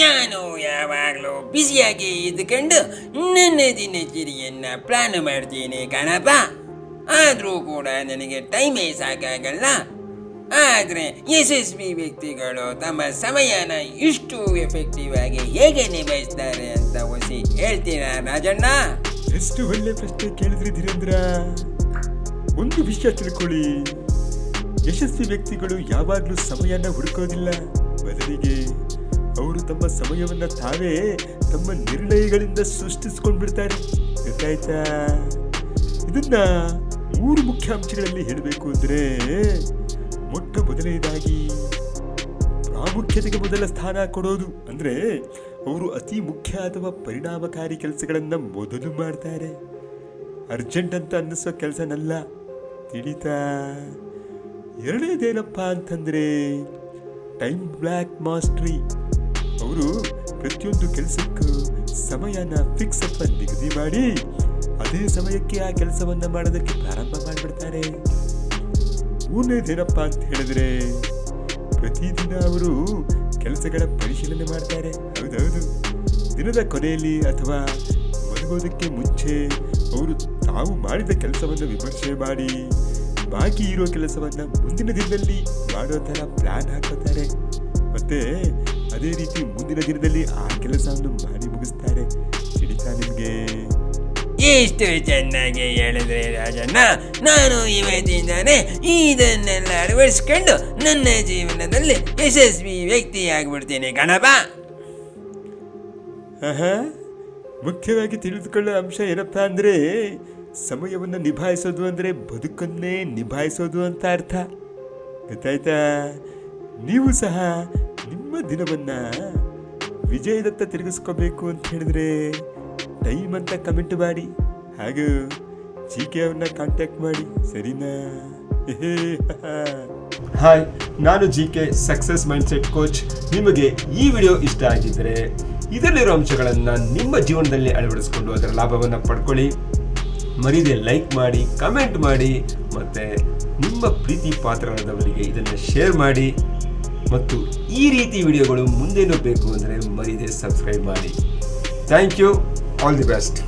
ನಾನು ಯಾವಾಗಲೂ ಬ್ಯುಸಿಯಾಗಿ ಇದ್ಕೊಂಡು ನನ್ನ ದಿನಚರಿಯನ್ನ ಪ್ಲಾನ್ ಮಾಡ್ತೀನಿ ಕಣಪ್ಪ. ಆದರೂ ಕೂಡ ನನಗೆ ಟೈಮೇ ಸಾಕಾಗಲ್ಲ. ಆದರೆ ಯಶಸ್ವಿ ವ್ಯಕ್ತಿಗಳು ತಮ್ಮ ಸಮಯನ ಇಷ್ಟು ಎಫೆಕ್ಟಿವ್ ಆಗಿ ಹೇಗೆ ನಿಭಾಯಿಸ್ತಾರೆ ಅಂತ ಒಸಿ ಹೇಳ್ತೀರಾ ರಾಜಣ್ಣ? ಎಷ್ಟು ಒಳ್ಳೆ ಪ್ರಶ್ನೆ ಕೇಳಿದ್ರಿ ಧೀರೇಂದ್ರ. ಒಂದು ವಿಷಯ ತಿಳ್ಕೊಳ್ಳಿ. ಯಶಸ್ವಿ ವ್ಯಕ್ತಿಗಳು ಯಾವಾಗಲೂ ಸಮಯನ ಹುಡುಕೋದಿಲ್ಲ, ಬದಲಿಗೆ ತಮ್ಮ ಸಮಯವನ್ನು ತಾವೇ ತಮ್ಮ ನಿರ್ಣಯಗಳಿಂದ ಸೃಷ್ಟಿಸ್ಕೊಂಡ್ಬಿಡ್ತಾರೆ. ಗೊತ್ತಾಯ್ತಾ? ಇದನ್ನ ಮೂರು ಮುಖ್ಯ ಅಂಶಗಳಲ್ಲಿ ಹೇಳಬೇಕು ಅಂದ್ರೆ ಮೊಟ್ಟ ಮೊದಲನೇದಾಗಿ ಪ್ರಾಮುಖ್ಯತೆಗೆ ಮೊದಲ ಸ್ಥಾನ ಕೊಡೋದು ಅಂದ್ರೆ ಅವರು ಅತಿ ಮುಖ್ಯ ಅಥವಾ ಪರಿಣಾಮಕಾರಿ ಕೆಲಸಗಳನ್ನು ಮೊದಲು ಮಾಡ್ತಾರೆ. ಅರ್ಜೆಂಟ್ ಅಂತ ಅನ್ನಿಸೋ ಕೆಲಸನಲ್ಲ. ತಿಳಿತಾ? ಎರಡನೇದೇನಪ್ಪ ಅಂತಂದ್ರೆ ಟೈಮ್ ಬ್ಲ್ಯಾಕ್ ಮಾಸ್ಟ್ರಿ ಅವರು ಪ್ರತಿಯೊಂದು ಕೆಲಸಕ್ಕೂ ಸಮಯನ ಫಿಕ್ಸ್ ಅಪ್ ನಿಗದಿ ಮಾಡಿ, ಅದೇ ಸಮಯಕ್ಕೆ ಆ ಕೆಲಸವನ್ನು ಮಾಡೋದಕ್ಕೆ ಪ್ರಾರಂಭ ಮಾಡಿಬಿಡ್ತಾರೆ. ಮೂರನೇದೇನಪ್ಪ ಅಂತ ಹೇಳಿದ್ರೆ ಪ್ರತಿದಿನ ಅವರು ಕೆಲಸಗಳ ಪರಿಶೀಲನೆ ಮಾಡ್ತಾರೆ. ಹೌದೌದು. ದಿನದ ಕೊನೆಯಲ್ಲಿ ಅಥವಾ ಮಲಗೋದಕ್ಕೆ ಮುಂಚೆ ಅವರು ತಾವು ಮಾಡಿದ ಕೆಲಸವನ್ನು ವಿಮರ್ಶೆ ಮಾಡಿ, ಬಾಕಿ ಇರೋ ಕೆಲಸವನ್ನು ಮುಂದಿನ ದಿನದಲ್ಲಿ ಮಾಡೋ ಥರ ಪ್ಲ್ಯಾನ್ ಹಾಕೋತಾರೆ ಮತ್ತೆ ಅದೇ ರೀತಿ ಮುಂದಿನ ದಿನದಲ್ಲಿ ಆ ಕೆಲಸವನ್ನು ಮಾಡಿ ಮುಗಿಸ್ತಾರೆ. ಹಿಡಿತಾ ನಿಮಗೆ. ಎಷ್ಟು ಚೆನ್ನಾಗಿ ಹೇಳಿದ್ರೆ ರಾಜಣ್ಣ ನಾನು ಇವತ್ತಿಂದಾನೆ ಇದನ್ನೆಲ್ಲ ಅಳವಡಿಸ್ಕೊಂಡು ನನ್ನ ಜೀವನದಲ್ಲಿ ಯಶಸ್ವಿ ವ್ಯಕ್ತಿ ಆಗ್ಬಿಡ್ತೀನಿ ಗಣಪ ಮುಖ್ಯವಾಗಿ ತಿಳಿದುಕೊಳ್ಳೋ ಅಂಶ ಏನಪ್ಪ ಅಂದ್ರೆ ಸಮಯವನ್ನು ನಿಭಾಯಿಸೋದು ಅಂದ್ರೆ ಬದುಕನ್ನೇ ನಿಭಾಯಿಸೋದು ಅಂತ ಅರ್ಥ. ಗೊತ್ತಾಯ್ತಾ? ನೀವು ಸಹ ನಿಮ್ಮ ದಿನವನ್ನ ವಿಜಯದತ್ತ ತಿರುಗಿಸ್ಕೋಬೇಕು ಅಂತ ಹೇಳಿದ್ರೆ ಟೈಮ್ ಅಂತ ಕಮೆಂಟ್ ಮಾಡಿ. ಹಾಗೂ ಜಿ ಕೆ ಅವ್ರನ್ನ ಕಾಂಟ್ಯಾಕ್ಟ್ ಮಾಡಿ. ಸರಿನಾ? ಹಾಯ್ ನಾನು G K success mindset coach ನಿಮಗೆ ಈ ವಿಡಿಯೋ ಇಷ್ಟ ಆಗಿದ್ದರೆ ಇದರಲ್ಲಿರೋ ಅಂಶಗಳನ್ನು ನಿಮ್ಮ ಜೀವನದಲ್ಲಿ ಅಳವಡಿಸಿಕೊಂಡು ಅದರ ಲಾಭವನ್ನು ಪಡ್ಕೊಳ್ಳಿ. ಮರೀದೆ ಲೈಕ್ ಮಾಡಿ ಕಮೆಂಟ್ ಮಾಡಿ, ಮತ್ತು ನಿಮ್ಮ ಪ್ರೀತಿ ಪಾತ್ರರಾದವರಿಗೆ ಇದನ್ನು ಶೇರ್ ಮಾಡಿ. ಮತ್ತು ಈ ರೀತಿ ವಿಡಿಯೋಗಳು ಮುಂದೇನು ಬೇಕು ಅಂದರೆ ಮರೀದೆ ಸಬ್ಸ್ಕ್ರೈಬ್ ಮಾಡಿ. Thank you all the best